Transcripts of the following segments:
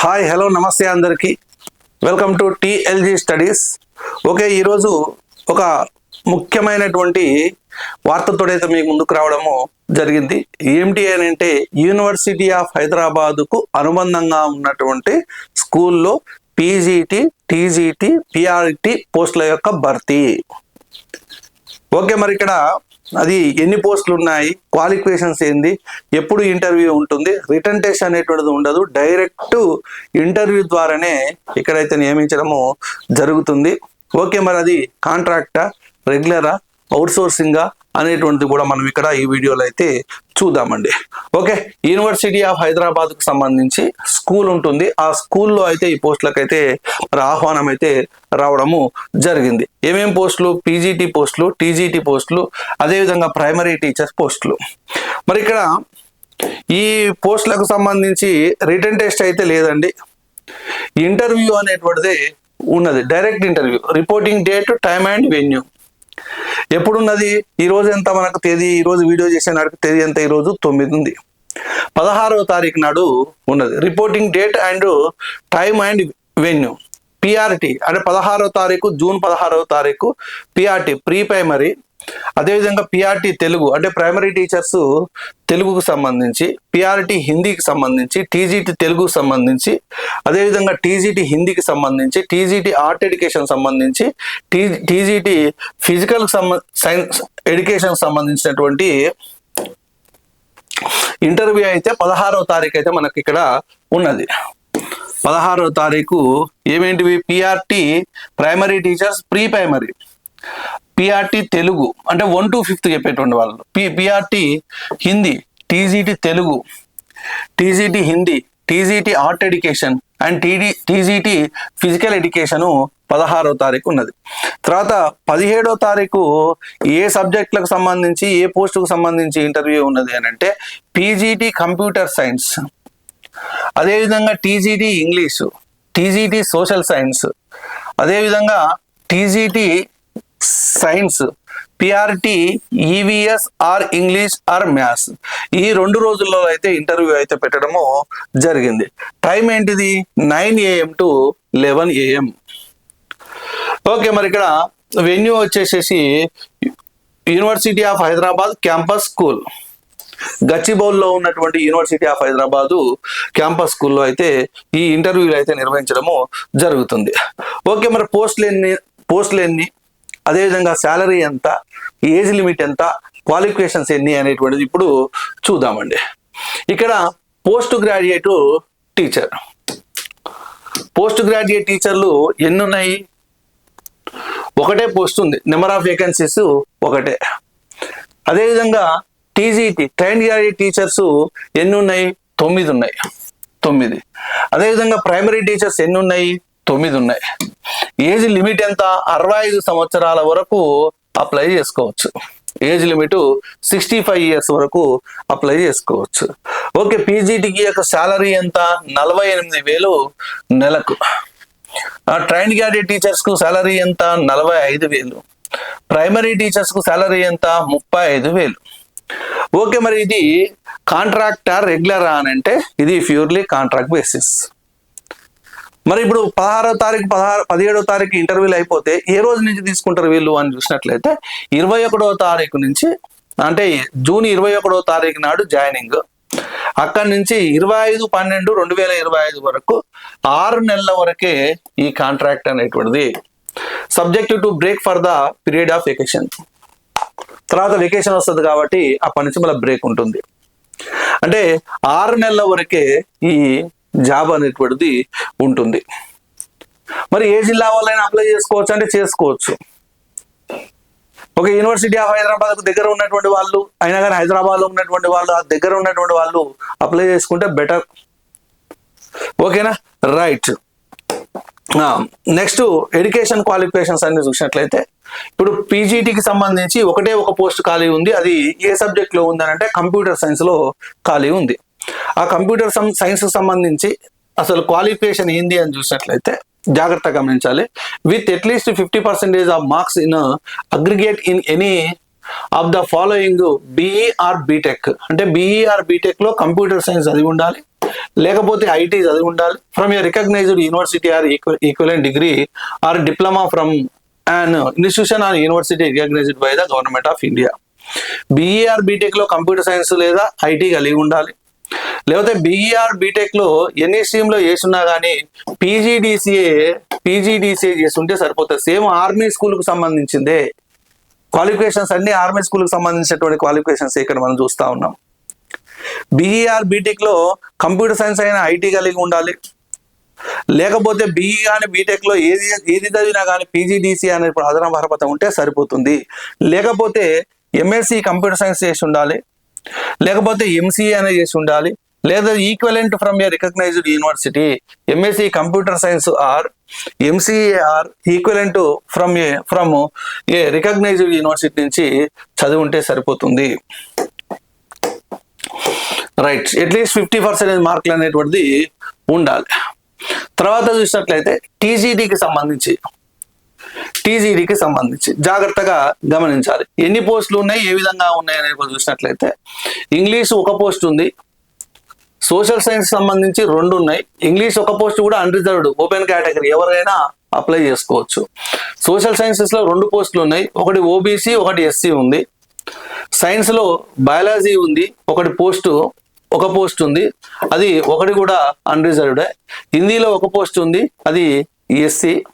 Hi hello నమస్తే అందరికీ. Welcome to TLG studies okay ఈరోజు ఒక ముఖ్యమైనటువంటి వార్తతోడైతే మీకు ముందుకు రావడము జరిగింది. ఏమిటి అని అంటే యూనివర్సిటీ ఆఫ్ హైదరాబాదుకు అనుబంధంగా ఉన్నటువంటి స్కూల్లో పీజీటీ టీజీటీ పిఆర్టీ పోస్టుల యొక్క భర్తీ. ఓకే మరి ఇక్కడ అది ఎన్ని పోస్టులు ఉన్నాయి క్వాలిఫికేషన్స్ ఏంది ఎప్పుడు ఇంటర్వ్యూ ఉంటుంది రిటర్న్ టెస్ట్ అనేటువంటిది ఉండదు డైరెక్ట్ ఇంటర్వ్యూ ద్వారానే ఇక్కడైతే నియమించడము జరుగుతుంది. ఓకే మరి అది కాంట్రాక్టా రెగ్యులరా అవుట్సోర్సింగా అనేటువంటిది కూడా మనం ఇక్కడ ఈ వీడియోలో అయితే చూద్దామండి. ఓకే యూనివర్సిటీ ఆఫ్ హైదరాబాద్కు సంబంధించి స్కూల్ ఉంటుంది. ఆ స్కూల్లో అయితే ఈ పోస్టులకు అయితే మరి ఆహ్వానం అయితే రావడము జరిగింది. ఏమేం పోస్టులు? పీజీటీ పోస్టులు టీజీటీ పోస్టులు అదేవిధంగా ప్రైమరీ టీచర్స్ పోస్టులు. మరి ఇక్కడ ఈ పోస్టులకు సంబంధించి రిటర్న్ టెస్ట్ అయితే లేదండి. ఇంటర్వ్యూ అనేటువంటిది ఉన్నది. Direct interview. Reporting date time and venue. ఎప్పుడున్నది? ఈ రోజు ఎంత మనకు తేదీ? ఈ రోజు వీడియో చేసే నాటికి తేదీ ఎంత? ఈ రోజు తొమ్మిది ఉంది. పదహారవ తారీఖు నాడు ఉన్నది. Reporting date and time and venue PRT అంటే పదహారవ తారీఖు జూన్ పదహారవ తారీఖు పిఆర్టీ ప్రీ ప్రైమరీ అదేవిధంగా పిఆర్టీ తెలుగు అంటే ప్రైమరీ టీచర్స్ తెలుగుకు సంబంధించి పిఆర్టీ హిందీకి సంబంధించి టీజీటీ తెలుగుకు సంబంధించి అదేవిధంగా టీజీటీ హిందీకి సంబంధించి టీజీటీ ఆర్ట్ ఎడ్యుకేషన్ సంబంధించి టీ టీజీటీ ఫిజికల్ సంబ సైన్స్ ఎడ్యుకేషన్ సంబంధించినటువంటి ఇంటర్వ్యూ అయితే పదహారవ తారీఖు అయితే మనకి ఇక్కడ ఉన్నది. పదహారవ తారీఖు ఏమేంటివి? PRT primary teachers pre primary PRT Telugu అంటే వన్ టు ఫిఫ్త్ చెప్పేటువంటి వాళ్ళు P PRT Hindi TGT Telugu TGT Hindi TGT art education and TD TGT physical education పదహారో తారీఖు ఉన్నది. తర్వాత పదిహేడో తారీఖు ఏ సబ్జెక్టులకు సంబంధించి ఏ పోస్టుకు సంబంధించి ఇంటర్వ్యూ ఉన్నది అని అంటే పీజీటీ కంప్యూటర్ సైన్స్ అదేవిధంగా TGT English TGT social science అదేవిధంగా TGT science PRT EVS or English or maths. ఈ రెండు రోజుల్లో అయితే ఇంటర్వ్యూ అయితే పెట్టడము జరిగింది. టైం ఏంటిది? Nine AM to eleven AM. Okay మరి ఇక్కడ వెన్యూ వచ్చేసేసి university of Hyderabad campus school. గచ్చిబౌల్లో ఉన్నటువంటి యూనివర్సిటీ ఆఫ్ హైదరాబాదు క్యాంపస్ స్కూల్లో అయితే ఈ ఇంటర్వ్యూలు అయితే నిర్వహించడము జరుగుతుంది. ఓకే మరి పోస్టులు ఎన్ని పోస్టులు ఎన్ని అదేవిధంగా శాలరీ ఎంత ఏజ్ లిమిట్ ఎంత క్వాలిఫికేషన్స్ ఎన్ని అనేటువంటిది ఇప్పుడు చూద్దామండి. ఇక్కడ post graduate teacher post graduate టీచర్లు ఎన్ని ఉన్నాయి? ఒకటే పోస్ట్ ఉంది. నెంబర్ ఆఫ్ వేకెన్సీస్ ఒకటే. అదేవిధంగా టీజీటీ ట్రైన్ గ్రాడ్యుయేట్ టీచర్స్ ఎన్ని ఉన్నాయి? తొమ్మిది ఉన్నాయి. తొమ్మిది. అదేవిధంగా ప్రైమరీ టీచర్స్ ఎన్ని ఉన్నాయి? తొమ్మిది ఉన్నాయి ఏజ్ లిమిట్ ఎంత? అరవై ఐదు సంవత్సరాల వరకు అప్లై చేసుకోవచ్చు. Age limit sixty five years వరకు అప్లై చేసుకోవచ్చు. ఓకే పీజీటీకి యొక్క శాలరీ ఎంత? నలభై ఎనిమిది వేలు నెలకు. ట్రైన్ గ్యాడెడ్ టీచర్స్కు శాలరీ ఎంత? నలభై ఐదు వేలు. ప్రైమరీ టీచర్స్కు శాలరీ ఎంత? ముప్పై ఐదు వేలు. ఓకే మరి ఇది కాంట్రాక్టా రెగ్యులరా అని అంటే ఇది ప్యూర్లీ కాంట్రాక్ట్ బేసిస్. మరి ఇప్పుడు పదహారో తారీఖు పదహారు పదిహేడో తారీఖు ఇంటర్వ్యూలు అయిపోతే ఏ రోజు నుంచి తీసుకుంటారు వీళ్ళు అని చూసినట్లయితే ఇరవై ఒకటో తారీఖు నుంచి అంటే జూన్ ఇరవై ఒకటో తారీఖు నాడు జాయినింగ్ అక్కడి నుంచి ఇరవై ఐదు పన్నెండు రెండు వేల ఇరవై ఐదు వరకు ఆరు నెలల వరకే ఈ కాంట్రాక్ట్ అనేటువంటిది subject to break for the period of vacation తర్వాత వెకేషన్ వస్తుంది కాబట్టి అప్పటి నుంచి మళ్ళీ బ్రేక్ ఉంటుంది. అంటే ఆరు నెలల వరకే ఈ జాబ్ అనేటువంటిది ఉంటుంది. మరి ఏ జిల్లా వాళ్ళైనా అప్లై చేసుకోవచ్చు అంటే చేసుకోవచ్చు. ఒక యూనివర్సిటీ ఆఫ్ హైదరాబాద్ దగ్గర ఉన్నటువంటి వాళ్ళు అయినా కానీ హైదరాబాద్లో ఉన్నటువంటి వాళ్ళు ఆ దగ్గర ఉన్నటువంటి వాళ్ళు అప్లై చేసుకుంటే బెటర్. ఓకేనా? రైట్. నెక్స్ట్ ఎడ్యుకేషన్ క్వాలిఫికేషన్స్ అన్ని చూసినట్లయితే ఇప్పుడు పీజీటీకి సంబంధించి ఒకటే ఒక పోస్ట్ ఖాళీ ఉంది. అది ఏ సబ్జెక్ట్లో ఉందనంటే అంటే కంప్యూటర్ సైన్స్లో ఖాళీ ఉంది. ఆ కంప్యూటర్ సైన్స్ సంబంధించి అసలు క్వాలిఫికేషన్ ఏంది అని చూసినట్లయితే జాగ్రత్త గమనించాలి. With at least fifty percentage of marks in aggregate in any of the following BE or BTech. అంటే బీఈ ఆర్ బీటెక్లో కంప్యూటర్ సైన్స్ చదివి ఉండాలి. లేకపోతే ఐటీ చదివి ఉండాలి. From a recognised university or equivalent degree or diploma from and institution or university recognised by the government of India BE or బీటెక్లో computer science లేదా IT కలిగి ఉండాలి. లేకపోతే బీఈఆర్ బీటెక్లో ఎన్ని స్ట్రీమ్లో చేస్తున్నా కానీ పీజీడీసీఏ పీజీడీసీఏ చేస్తుంటే సరిపోతుంది. సేమ్ ఆర్మీ స్కూల్కు సంబంధించిందే. క్వాలిఫికేషన్స్ అన్ని ఆర్మీ స్కూల్కి సంబంధించినటువంటి క్వాలిఫికేషన్స్ ఇక్కడ మనం చూస్తా ఉన్నాం. బీఈఆర్ బీటెక్లో కంప్యూటర్ సైన్స్ అయినా ఐటీ కలిగి ఉండాలి. లేకపోతే బీఈ కానీ బీటెక్లో ఏది ఏది చదివినా కానీ పీజీడీసీ అనే అదన అర్హత ఉంటే సరిపోతుంది. లేకపోతే ఎంఎస్సి కంప్యూటర్ సైన్స్ చేసి ఉండాలి. లేకపోతే ఎంసీఏ అనేది చేసి ఉండాలి. లేదా equivalent from a recognised university MSc computer science or MCA or equivalent from a from a recognised university నుంచి చదివి ఉంటే సరిపోతుంది రైట్ అట్లీస్ట్ ఫిఫ్టీ పర్సెంటేజ్ మార్కులు అనేటువంటిది ఉండాలి. తర్వాత చూసినట్లయితే టీజీడీకి సంబంధించి టీజీడీకి సంబంధించి జాగ్రత్తగా గమనించాలి. ఎన్ని పోస్టులు ఉన్నాయి ఏ విధంగా ఉన్నాయి అనేది చూసినట్లయితే ఇంగ్లీష్ ఒక పోస్ట్ ఉంది. సోషల్ సైన్స్ సంబంధించి రెండు ఉన్నాయి. ఇంగ్లీష్ ఒక పోస్ట్ కూడా అన్రిజర్వ్డ్ ఓపెన్ కేటగిరీ ఎవరైనా అప్లై చేసుకోవచ్చు. సోషల్ సైన్సెస్లో రెండు పోస్టులు ఉన్నాయి. ఒకటి ఓబీసీ ఒకటి ఎస్సీ ఉంది. సైన్స్లో బయాలజీ ఉంది. ఒకటి పోస్టు ఒక పోస్ట్ ఉంది. అది ఒకటి కూడా అన్రిజర్వ్డే హిందీలో ఒక పోస్ట్ ఉంది. అది ఎస్సీ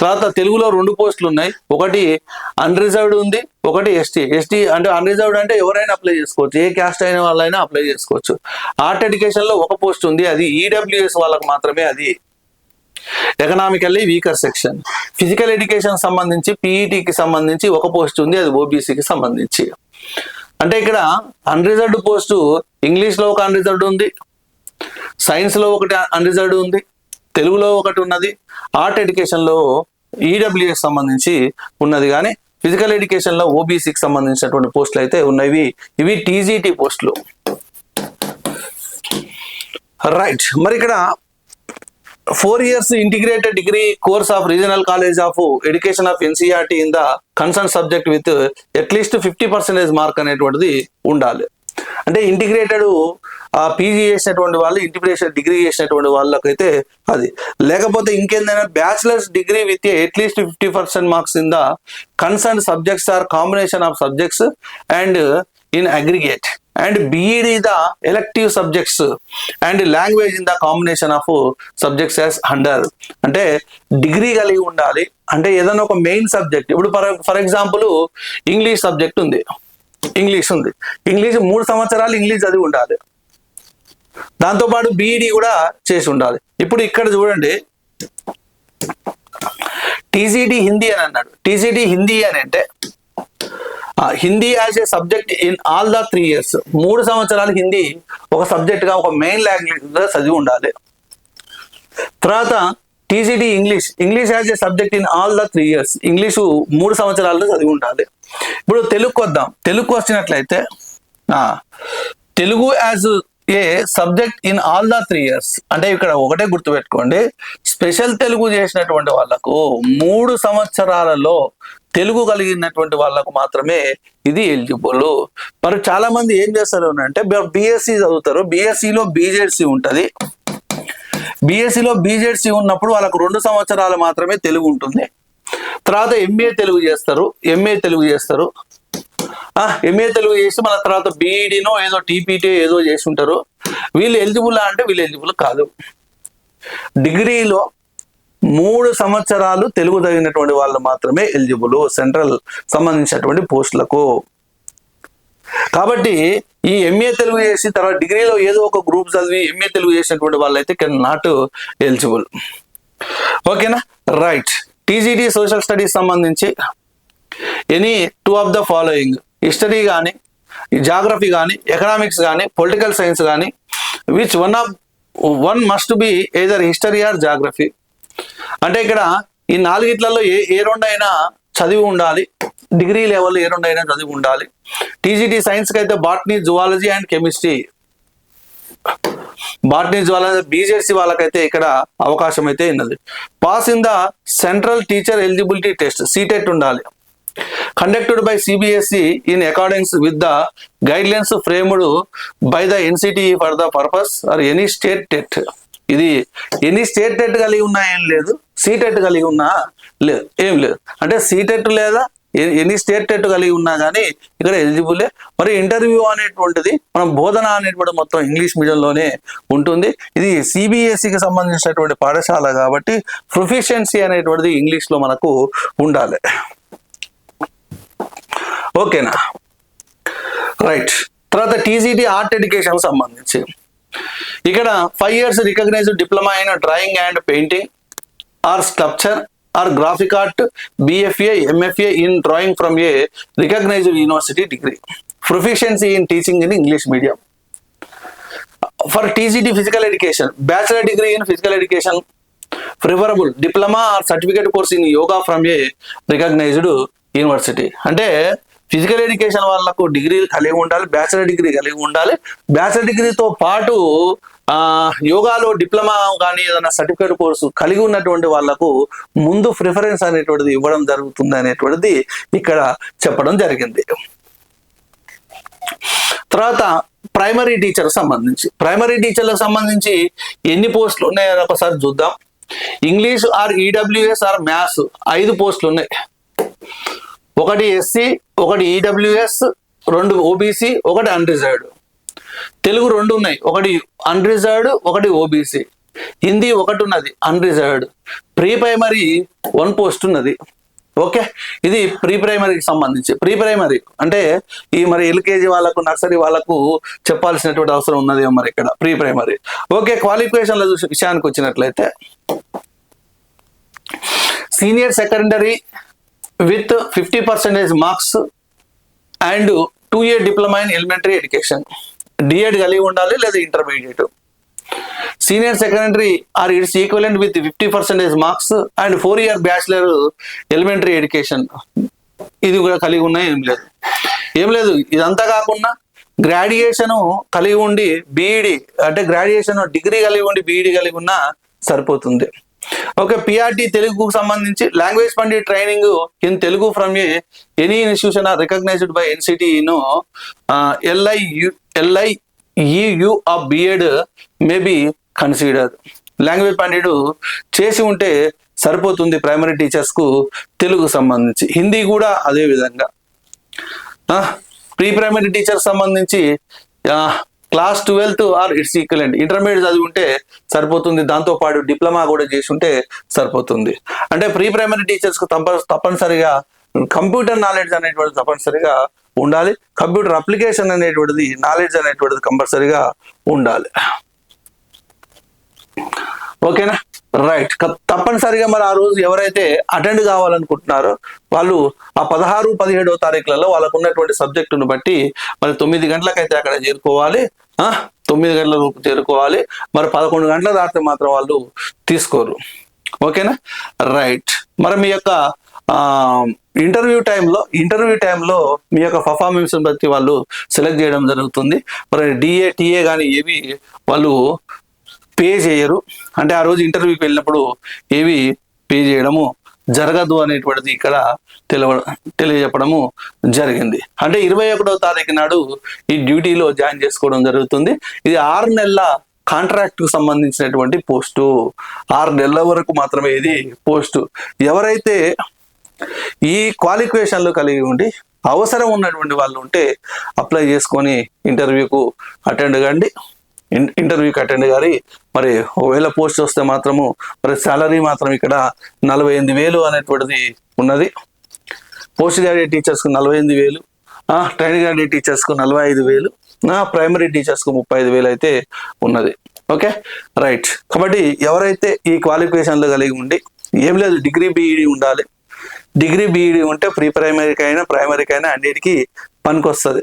తర్వాత తెలుగులో రెండు పోస్టులు ఉన్నాయి. ఒకటి అన్రిజర్వ్డ్ ఉంది ఒకటి ఎస్టీ ఎస్టీ అంటే అన్రిజర్వ్డ్ అంటే ఎవరైనా అప్లై చేసుకోవచ్చు. ఏ క్యాస్ట్ అయిన వాళ్ళైనా అప్లై చేసుకోవచ్చు. ఆర్ట్ ఎడ్యుకేషన్లో ఒక పోస్ట్ ఉంది అది ఈడబ్ల్యూఎస్ వాళ్ళకి మాత్రమే అది. Economically weaker section physical education సంబంధించి పీఈటీకి సంబంధించి ఒక పోస్ట్ ఉంది అది ఓబీసీకి సంబంధించి. అంటే ఇక్కడ అన్రిజర్వ్డ్ పోస్టు ఇంగ్లీష్లో ఒక అన్రిజర్వ్డ్ ఉంది. సైన్స్లో ఒకటి అన్రిజర్వ్డ్ ఉంది. తెలుగులో ఒకటి ఉన్నది ఆర్ట్ ఎడ్యుకేషన్లో ఈడబ్ల్యూఎస్ సంబంధించి ఉన్నది. కానీ ఫిజికల్ ఎడ్యుకేషన్లో ఓబీసీకి సంబంధించినటువంటి పోస్టులు అయితే ఉన్నవి. ఇవి టీజీటీ పోస్టులు. రైట్ మరి ఇక్కడ four years integrated degree course of regional college of education of NCERT in the concern subject with at least fifty percentage mark అనేటువంటిది ఉండాలి. అంటే ఇంటిగ్రేటెడ్ ఆ పీజీ చేసినటువంటి వాళ్ళు ఇంటిగ్రేషన్ డిగ్రీ చేసినటువంటి వాళ్ళకైతే అది. లేకపోతే ఇంకేందైనా bachelors degree with at least fifty percent marks in the concern subjects or combination of subjects and in aggregate. And BEd the elective subjects and language in the combination of subjects as under. అంటే degree కలిగి ఉండాలి. అంటే ఏదైనా ఒక main subject. ఇప్పుడు for for example English subject ఉంది. English ఉంది. English మూడు సంవత్సరాలు ఇంగ్లీష్ చదివి ఉండాలి. దాంతోపాటు బీఈడి కూడా చేసి ఉండాలి. ఇప్పుడు ఇక్కడ చూడండి. టీసీటీ హిందీ అని అన్నాడు. టీసీటీ హిందీ అని అంటే Hindi as a subject in all the three years మూడు సంవత్సరాలు హిందీ ఒక సబ్జెక్ట్గా ఒక మెయిన్ లాంగ్వేజ్గా చదివి ఉండాలి. తర్వాత TCT English English as a subject in all the three years English మూడు సంవత్సరాల్లో చదివి ఉండాలి. ఇప్పుడు తెలుగుకి వద్దాం తెలుగుకి వచ్చినట్లయితే ఆ, Telugu as a subject in all the three years. అంటే ఇక్కడ ఒకటే గుర్తుపెట్టుకోండి. స్పెషల్ తెలుగు చేసినటువంటి వాళ్ళకు మూడు సంవత్సరాలలో తెలుగు కలిగినటువంటి వాళ్ళకు మాత్రమే ఇది ఎలిజిబుల్. మరి చాలా మంది ఏం చేస్తారు అంటే బిఎస్సి చదువుతారు. బిఎస్సిలో బీజెడ్సి ఉంటుంది. బిఎస్సిలో బీజెడ్సి ఉన్నప్పుడు వాళ్ళకు రెండు సంవత్సరాలు మాత్రమే తెలుగు ఉంటుంది. తర్వాత ఎంఏ తెలుగు చేస్తారు. ఎంఏ తెలుగు చేస్తారు. ఎంఏ తెలుగు చేసి మన తర్వాత బీఈడినో ఏదో టీపీటీ ఏదో చేసి ఉంటారు. వీళ్ళు ఎలిజిబుల్ అంటే వీళ్ళు ఎలిజిబుల్ కాదు. డిగ్రీలో మూడు సంవత్సరాలు తెలుగు తగినటువంటి వాళ్ళు మాత్రమే ఎలిజిబుల్ సెంట్రల్ సంబంధించినటువంటి పోస్టులకు. కాబట్టి ఈ ఎంఏ తెలుగు చేసి తర్వాత డిగ్రీలో ఏదో ఒక గ్రూప్ చదివి ఎంఏ తెలుగు చేసినటువంటి వాళ్ళు అయితే కెన్ నాట్ ఎలిజిబుల్. ఓకేనా? రైట్. టీజీటీ సోషల్ స్టడీస్ సంబంధించి. Any two of the following history కానీ జాగ్రఫీ కానీ ఎకనామిక్స్ కానీ పొలిటికల్ సైన్స్ కానీ which one of one must be either history or geography అంటే ఇక్కడ ఈ నాలుగిట్లలో ఏ ఏ రెండైనా చదివి ఉండాలి. డిగ్రీ లెవెల్ ఏ రెండైనా చదివి ఉండాలి. టీజీటీ సైన్స్కి అయితే botany zoology and chemistry botany zoology BJC వాళ్ళకైతే ఇక్కడ అవకాశం అయితే ఉన్నది. Pass in the central teacher eligibility test CTET ఉండాలి. Conducted by CBSE in accordings with the guidelines framed by the NCT for the purpose or any state TET ఇది any state TET కలిగి ఉన్నా ఏం లేదు సీటెట్ కలిగి ఉన్నా లేదు ఏం లేదు. అంటే సీటెట్ లేదా ఎనీ స్టేట్ టెట్ కలిగి ఉన్నా కానీ ఇక్కడ ఎలిజిబులే. మరి ఇంటర్వ్యూ అనేటువంటిది మనం బోధన అనేటువంటి మొత్తం ఇంగ్లీష్ మీడియంలోనే ఉంటుంది. ఇది సిబిఎస్ఈకి సంబంధించినటువంటి పాఠశాల కాబట్టి ప్రొఫిషియన్సీ అనేటువంటిది ఇంగ్లీష్లో మనకు ఉండాలి. ఓకేనా? రైట్. తర్వాత టీజీటీ ఆర్ట్ ఎడ్యుకేషన్ సంబంధించి. ఇక్కడ ఫైవ్ ఇయర్స్ రికగ్నైజ్డ్ డిప్లొమా అయిన drawing and painting or sculpture or graphic art BFA MFA in drawing from a recognised university degree. Proficiency in teaching in English medium. For TGT physical education bachelor degree in physical education preferable diploma or certificate course in yoga from a recognised university. అంటే physical education వాళ్ళకు degree కలిగి ఉండాలి bachelor degree కలిగి ఉండాలి. Bachelor డిగ్రీతో పాటు ఆ యోగాలో diploma కానీ ఏదైనా సర్టిఫికేట్ కోర్సు కలిగి ఉన్నటువంటి వాళ్ళకు ముందు ప్రిఫరెన్స్ అనేటువంటిది ఇవ్వడం జరుగుతుంది అనేటువంటిది ఇక్కడ చెప్పడం జరిగింది. తర్వాత ప్రైమరీ టీచర్ సంబంధించి. ప్రైమరీ టీచర్లకు సంబంధించి ఎన్ని పోస్టులు ఉన్నాయో ఒకసారి చూద్దాం. English or EWS or maths ఐదు పోస్టులు ఉన్నాయి. ఒకటి ఎస్సీ ఒకటి ఈడబ్ల్యూఎస్ రెండు ఓబీసీ ఒకటి అన్రిజర్వ్డ్ తెలుగు రెండు ఉన్నాయి. ఒకటి అన్రిజర్వ్డ్ ఒకటి ఓబీసీ హిందీ ఒకటి ఉన్నది unreserved pre primary one post ఉన్నది. ఓకే? ఇది ప్రీ ప్రైమరీకి సంబంధించి. ప్రీ ప్రైమరీ అంటే ఈ మరి ఎల్కేజీ వాళ్ళకు నర్సరీ వాళ్ళకు చెప్పాల్సినటువంటి అవసరం ఉన్నది మరి ఇక్కడ ప్రీ ప్రైమరీ ఓకే క్వాలిఫికేషన్ల విషయానికి వచ్చినట్లయితే senior secondary with fifty percentage marks and two year diploma in elementary education DEd కలిగి ఉండాలి లేదా intermediate senior secondary or its equivalent with fifty percentage marks and four year bachelor elementary education ఇది కూడా కలిగి ఉన్నా ఏం లేదు. ఏం లేదు ఇదంతా కాకుండా గ్రాడ్యుయేషన్ కలిగి ఉండి బీఈడి అంటే గ్రాడ్యుయేషన్ డిగ్రీ కలిగి ఉండి బీఈడి కలిగి ఉన్నా సరిపోతుంది. ఓకే పిఆర్టీ తెలుగుకు సంబంధించి లాంగ్వేజ్ పండి training in Telugu from a any institution or recognised by ఎన్సిటిను ఎల్ఐ ఎల్ఐ EU of BEd may be consider language pandit చేసి ఉంటే సరిపోతుంది ప్రైమరీ టీచర్స్కు తెలుగు సంబంధించి. హిందీ కూడా అదే విధంగా. ప్రీ ప్రైమరీ టీచర్ సంబంధించి class twelfth or its equivalent. Intermediate చదివి ఉంటే సరిపోతుంది. దాంతో పాటు డిప్లొమా కూడా చేసి ఉంటే సరిపోతుంది. అంటే ప్రీ ప్రైమరీ టీచర్స్కు తప్ప తప్పనిసరిగా కంప్యూటర్ నాలెడ్జ్ అనేటువంటిది తప్పనిసరిగా ఉండాలి. కంప్యూటర్ అప్లికేషన్ అనేటువంటిది నాలెడ్జ్ అనేటువంటిది కంపల్సరిగా ఉండాలి. ఓకేనా? రైట్ తప్పనిసరిగా మరి ఆ రోజు ఎవరైతే అటెండ్ కావాలనుకుంటున్నారో వాళ్ళు ఆ పదహారు పదిహేడవ తారీఖులలో వాళ్ళకు ఉన్నటువంటి సబ్జెక్టును బట్టి మరి తొమ్మిది గంటలకైతే అక్కడ చేరుకోవాలి. తొమ్మిది తొమ్మిది రూపు చేరుకోవాలి. మరి పదకొండు గంటల దాటితే మాత్రం వాళ్ళు తీసుకోరు. ఓకేనా? రైట్ మరి మీ యొక్క ఇంటర్వ్యూ టైంలో ఇంటర్వ్యూ టైంలో మీ యొక్క పర్ఫార్మెన్స్ బట్టి వాళ్ళు సెలెక్ట్ చేయడం జరుగుతుంది. మరి డిఏ టీఏ కానీ ఏవి వాళ్ళు పే చేయరు. అంటే ఆ రోజు ఇంటర్వ్యూకి వెళ్ళినప్పుడు ఏవి పే చేయడము జరగదు అనేటువంటిది ఇక్కడ తెలవ తెలియజెప్పడము జరిగింది. అంటే ఇరవై ఒకటవ తారీఖు నాడు ఈ డ్యూటీలో జాయిన్ చేసుకోవడం జరుగుతుంది. ఇది ఆరు నెలల కాంట్రాక్ట్కు సంబంధించినటువంటి పోస్టు. ఆరు నెలల వరకు మాత్రమే ఇది పోస్టు. ఎవరైతే ఈ క్వాలిఫికేషన్లు కలిగి ఉండి అవసరం ఉన్నటువంటి వాళ్ళు ఉంటే అప్లై చేసుకొని ఇంటర్వ్యూకు అటెండ్ కండి. ఇంటర్వ్యూకి అటెండ్ గారి మరి ఒకవేళ పోస్ట్ వస్తే మాత్రము మరి సాలరీ మాత్రం ఇక్కడ నలభై ఎనిమిది వేలు అనేటువంటిది ఉన్నది. పోస్ట్ గ్రాడ్యుయేట్ టీచర్స్కు నలభై ఎనిమిది వేలు ట్రైన్ గ్రాడ్యుయేట్ టీచర్స్కు నలభై ఐదు వేలు ప్రైమరీ టీచర్స్కు ముప్పై ఐదు వేలు అయితే ఉన్నది. ఓకే? రైట్. కాబట్టి ఎవరైతే ఈ క్వాలిఫికేషన్లు కలిగి ఉండి ఏం లేదు డిగ్రీ బీఈడి ఉండాలి. డిగ్రీ బీఈడి ఉంటే ప్రీ ప్రైమరీకి అయినా ప్రైమరీకి అయినా అన్నిటికీ పనికొస్తుంది.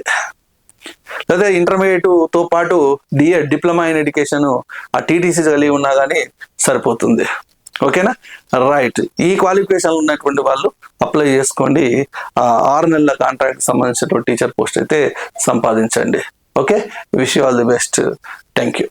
లేదా ఇంటర్మీడియట్తో పాటు డిఏ డిప్లొమా ఇన్ ఎడ్యుకేషన్ ఆ టీటీసీ కలిగి ఉన్నా కానీ సరిపోతుంది. ఓకేనా? రైట్ ఈ క్వాలిఫికేషన్ ఉన్నటువంటి వాళ్ళు అప్లై చేసుకోండి. ఆరు నెలల కాంట్రాక్ట్ సంబంధించిన టీచర్ పోస్ట్ అయితే సంపాదించండి. Okay wish all the best thank you